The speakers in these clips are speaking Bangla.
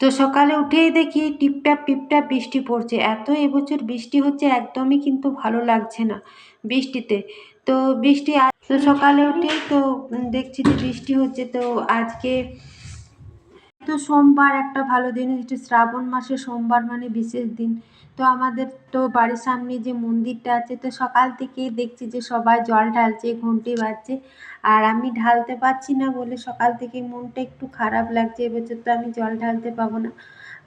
তো সকালে উঠেই দেখি টিপটাপ টিপটাপ বৃষ্টি পড়ছে। এত এবছর বৃষ্টি হচ্ছে একদমই কিন্তু ভালো লাগছে না বৃষ্টিতে। তো বৃষ্টি তো সকালে উঠেই তো দেখছি যে বৃষ্টি হচ্ছে। তো আজকে তো সোমবার একটা ভালো দিন হচ্ছে শ্রাবণ মাসে সোমবার মানে বিশেষ দিন। তো আমাদের তো বাড়ির সামনে যে মন্দিরটা আছে, তো সকাল থেকেই দেখছি যে সবাই জল ঢালছে ঘন্টি বাজছে। আর আমি ঢালতে পারছি না বলে সকাল থেকে মনটা একটু খারাপ লাগছে, এবছর তো আমি জল ঢালতে পাবো না।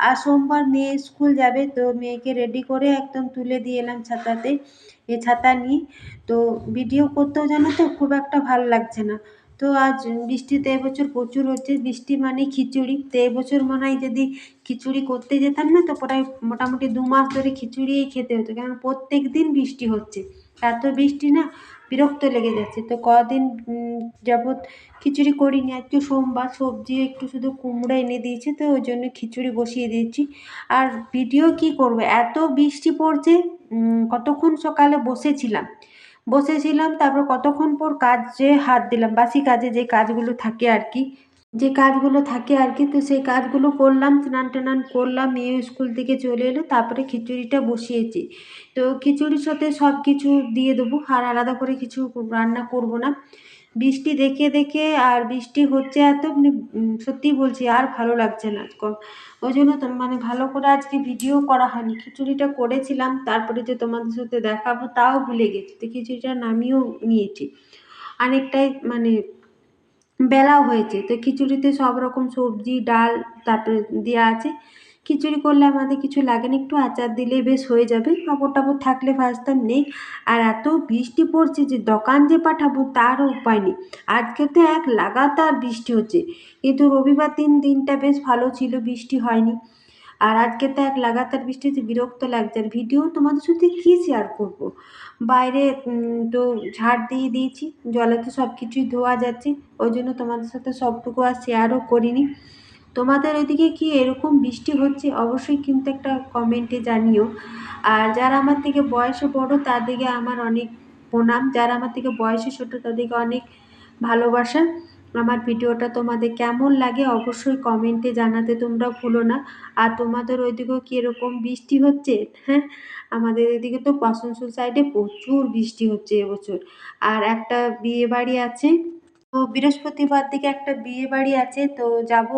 আর সোমবার মেয়ে স্কুল যাবে, তো মেয়েকে রেডি করে একদম তুলে দিয়ে এলাম ছাতাতে, এ ছাতা নিয়ে। তো ভিডিও করতেও জানো তো, খুব একটা ভালো লাগছে না। তো আজ বৃষ্টিতে এবছর প্রচুর হচ্ছে। বৃষ্টি মানে খিচুড়ি। তো এবছর মনে হয় যদি খিচুড়ি করতে যেতাম না, তো প্রায় মোটামুটি দু মাস ধরে খিচুড়িই খেতে হতো। কারণ প্রত্যেক দিন বৃষ্টি হচ্ছে। এত বৃষ্টি না, বিরক্ত লেগে যাচ্ছে। তো কদিন যাবৎ খিচুড়ি করিনি। আজকে সোমবার সবজি একটু শুধু কুমড়ো এনে দিয়েছে, তো ওই জন্য খিচুড়ি বসিয়ে দিয়েছি। আর ভিডিও কি করব? এত বৃষ্টি পড়ছে কতক্ষণ সকালে বসেছিলাম? বসেছিলাম, তারপর কতক্ষণ পর কাজে হাত দিলাম, বাসি কাজে যে কাজগুলো থাকে আর কি, যে কাজগুলো থাকে আর কি, তো সেই কাজগুলো করলাম, স্নান টানান করলাম, মেয়ে স্কুল থেকে চলে এলো, তারপরে খিচুড়িটা বসিয়েছি। তো খিচুড়ির সাথে সব কিছু দিয়ে দেবো, আর আলাদা করে কিছু রান্না করব না। বৃষ্টি দেখে দেখে আর বৃষ্টি হচ্ছে এত মানে সত্যি বলছি, আর ভালো লাগছে না ওই জন্য তো মানে ভালো করে আজকে ভিডিও করা হয়নি। খিচুড়িটা করেছিলাম, তারপরে যে তোমাদের সাথে দেখাবো, তাও ভুলে গেছি। তো খিচুড়িটা নামিয়েও নিয়েছি। অনেকটাই মানে বেলাও হয়েছে। তো খিচুড়িতে সব রকম সবজি, ডাল, তারপরে দেওয়া আছে। খিচুড়ি করলে আমাদের কিছু লাগে না, একটু আচার দিলেই বেশ হয়ে যাবে। কাপড় টাপড় থাকলে ভাজতাম নেই। আর এত বৃষ্টি পড়ছে যে দোকান যে পাঠাবো তারও উপায় নেই। আজকে তো এক লাগাতার বৃষ্টি হচ্ছে। কিন্তু রবিবার দিন দিনটা বেশ ভালো ছিল, বৃষ্টি হয়নি। আর আজকে তো এক লাগাতার বৃষ্টি হচ্ছে, বিরক্ত লাগছে। আর ভিডিও তোমাদের সাথে কী শেয়ার করব। বাইরে তো ঝাড় দিয়ে দিয়েছি, জলে তো সব কিছুই ধোয়া যাচ্ছে। ওই জন্য তোমাদের সাথে সবটুকু আর শেয়ারও করিনি। তোমাদের ওইদিকে কি এরকম বৃষ্টি হচ্ছে? অবশ্যই কিন্তু একটা কমেন্টে জানিও। আর যারা আমার থেকে বয়সে বড় তাদেরকে আমার অনেক প্রণাম। যারা আমার থেকে বয়সে ছোট তাদেরকে অনেক ভালোবাসা। আমার ভিডিওটা তোমাদের কেমন লাগে অবশ্যই কমেন্টে জানাতে তোমরা ভুলো না। আর তোমাদের ওইদিকেও কীরকম বৃষ্টি হচ্ছে? হ্যাঁ আমাদের এদিকে তো আসানসোল সাইডে প্রচুর বৃষ্টি হচ্ছে এবছর। আর একটা বিয়ে বাড়ি আছে। তো বৃহস্পতিবার দিকে একটা বিয়ে বাড়ি আছে, তো যাব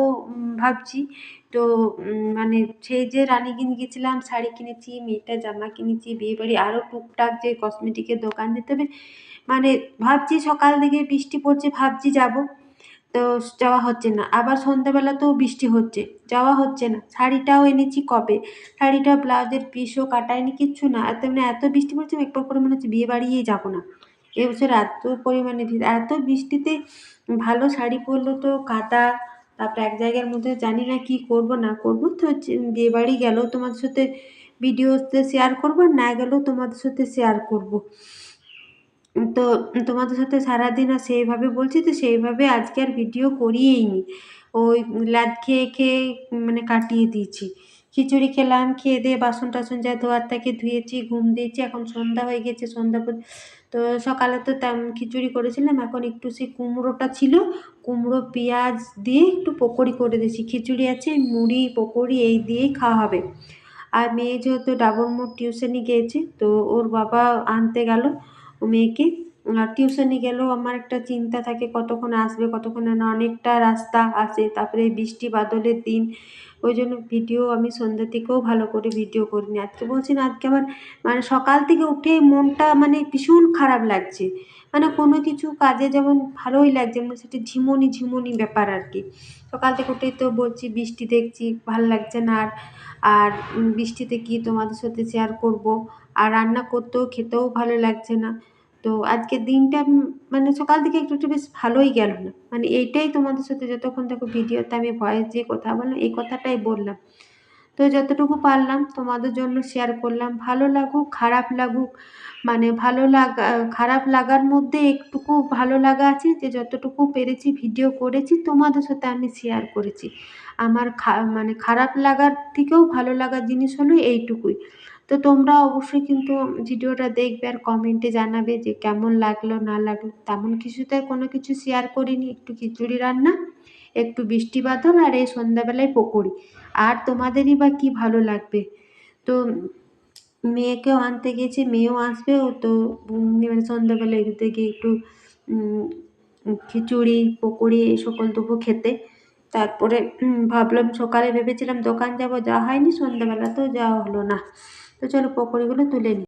ভাবছি। তো মানে সেই যে রানীগঞ্জ গেছিলাম, শাড়ি কিনেছি, মেয়েটা জামা কিনেছি, বিয়ে বাড়ি আরও টুকটাক যে কসমেটিকের দোকান যেতে হবে। মানে ভাবছি সকাল দিকে বৃষ্টি পড়ছে, ভাবছি যাব। তো যাওয়া হচ্ছে না। আবার সন্ধ্যাবেলাতেও বৃষ্টি হচ্ছে, যাওয়া হচ্ছে না। শাড়িটাও এনেছি কবে? শাড়িটা, ব্লাউজের পিসও কাটায়নি কিচ্ছু না। এত মানে এত বৃষ্টি পড়ছে, একবার করে মনে হচ্ছে বিয়ে বাড়িই যাব না। এবছর এত পরিমাণে এত বৃষ্টিতে ভালো শাড়ি পরলো তো কাদা তারপরে এক জায়গার মধ্যে জানি না কি করব, না করব তো বিয়ে বাড়ি গেলেও তোমাদের সাথে ভিডিওতে শেয়ার করব, না গেলেও তোমাদের সাথে শেয়ার করব। তো তোমাদের সাথে সারাদিন আর সেইভাবে বলছি তো সেইভাবে আজকে আর ভিডিও করিয়েই নি ওই ল্যাদ খেয়ে খেয়ে মানে কাটিয়ে দিয়েছি। খিচুড়ি খেলাম, খেয়ে দিয়ে বাসন টাসন যা ধোয়ার থাকে ধুয়েছি, ঘুম দিয়েছি। এখন সন্ধ্যা হয়ে গেছে, সন্ধ্যা পর- তো সকালে তো খিচুড়ি করেছিলাম, এখন একটু সেই কুমড়োটা ছিল, কুমড়ো, পেঁয়াজ দিয়ে একটু পকোড়ি করে দিয়েছি। খিচুড়ি আছে, মুড়ি, পকোড়ি, এই দিয়েই খাওয়া হবে। আর মেয়ে যেহেতু ডাবর মোড় টিউশনি গিয়েছে, তো ওর বাবা আনতে গেল মেয়েকে। টিউশনি গেলেও আমার একটা চিন্তা থাকে, কতক্ষণ আসবে, কতক্ষণ না। অনেকটা রাস্তা আসে তারপরে বৃষ্টি বাদলের দিন। ওই জন্য ভিডিও আমি সন্ধ্যা থেকেও ভালো করে ভিডিও করিনি। আজকে বলছি না, আজকে আমার মানে সকাল থেকে উঠে মনটা মানে ভীষণ খারাপ লাগছে। মানে কোনো কিছু কাজে যেমন ভালোই লাগছে মানে সেটা ঝিমুনি ঝিমুনি ব্যাপার আর কি। সকাল থেকে উঠেই তো বলছি, বৃষ্টি দেখছি, ভালো লাগছে না আর আর বৃষ্টিতে কি তোমাদের সাথে শেয়ার করব? আর রান্না করতেও, খেতেও ভালো লাগছে না। তো আজকের দিনটা মানে সকাল থেকে একটু একটু বেশ ভালোই গেল না। মানে এইটাই তোমাদের সাথে যতক্ষণ দেখো ভিডিওতে আমি ভয়েস দিয়ে কথা বললাম, এই কথাটাই বললাম। তো যতটুকু পারলাম তোমাদের জন্য শেয়ার করলাম। ভালো লাগুক, খারাপ লাগুক মানে ভালো লাগা, খারাপ লাগার মধ্যে একটুকু ভালো লাগা আছে যে যতটুকু পেরেছি ভিডিও করেছি, তোমাদের সাথে আমি শেয়ার করেছি। আমার খা মানে খারাপ লাগার থেকেও ভালো লাগার জিনিস হলো এইটুকুই। তো তোমরা অবশ্যই কিন্তু ভিডিওটা দেখবে আর কমেন্টে জানাবে যে কেমন লাগল, না লাগল। তেমন কিছুতে কোনো কিছু শেয়ার করিনি, একটু খিচুড়ি রান্না, একটু বৃষ্টি বাদল আর এই সন্ধ্যাবেলায় পকোড়ি। আর তোমাদেরই বা কী ভালো লাগবে? তো মেয়েকেও আনতে গেছি মেয়েও আসবে ও তো এবার সন্ধ্যাবেলায় এদিকে গিয়ে একটু খিচুড়ি, পকোড়ি এই সকল দেবো খেতে। তারপরে ভাবলাম সকালে ভেবেছিলাম দোকান যাব, যাওয়া হয়নি, সন্ধ্যাবেলা তো যাওয়া হলো না। তো চলো পকোড়িগুলো তুলে নিই